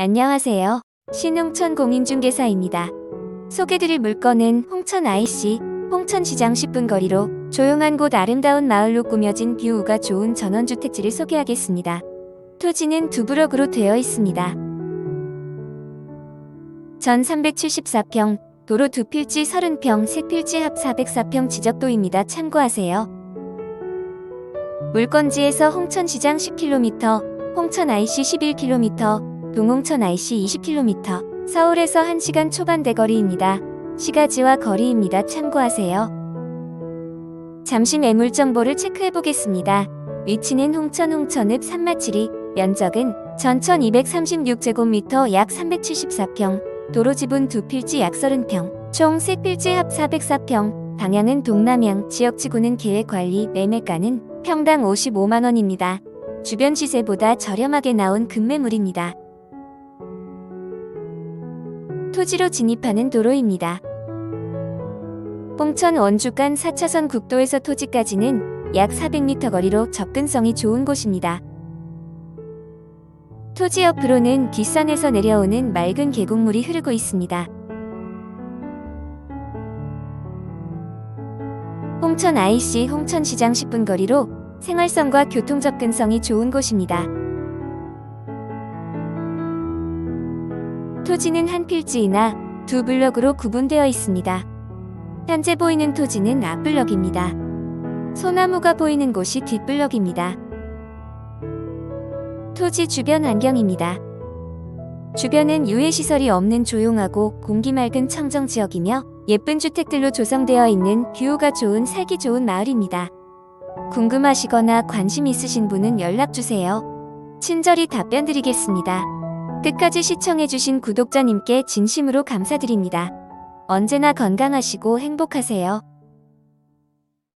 안녕하세요. 신흥천 공인중개사입니다. 소개드릴 물건은 홍천 IC, 홍천시장 10분 거리로 조용한 곳 아름다운 마을로 꾸며진 뷰가 좋은 전원주택지를 소개하겠습니다. 토지는 두 부럭으로 되어 있습니다. 전 374평, 도로 두 필지 30평, 세 필지 합 404평 지적도입니다. 참고하세요. 물건지에서 홍천시장 10km, 홍천 IC 11km, 동홍천 IC 20km, 서울에서 1시간 초반 대 거리입니다. 시가지와 거리입니다. 참고하세요. 잠시 매물 정보를 체크해 보겠습니다. 위치는 홍천 홍천읍 산마치리, 면적은 전 1236제곱미터 약 374평, 도로 지분 두 필지 약 30평, 총세 필지 합 404평, 방향은 동남향, 지역지구는 계획관리, 매매가는 평당 55만원입니다. 주변 시세보다 저렴하게 나온 급매물입니다. 토지로 진입하는 도로입니다. 홍천 원주 간 4차선 국도에서 토지까지는 약 400m 거리로 접근성이 좋은 곳입니다. 토지 옆으로는 뒷산에서 내려오는 맑은 계곡물이 흐르고 있습니다. 홍천 IC 홍천시장 10분 거리로 생활성과 교통 접근성이 좋은 곳입니다. 토지는 한 필지이나 두 블럭으로 구분되어 있습니다. 현재 보이는 토지는 앞블럭입니다. 소나무가 보이는 곳이 뒷블럭입니다. 토지 주변 환경입니다. 주변은 유해시설이 없는 조용하고 공기 맑은 청정 지역이며 예쁜 주택들로 조성되어 있는 뷰가 좋은 살기 좋은 마을입니다. 궁금하시거나 관심 있으신 분은 연락주세요. 친절히 답변 드리겠습니다. 끝까지 시청해주신 구독자님께 진심으로 감사드립니다. 언제나 건강하시고 행복하세요.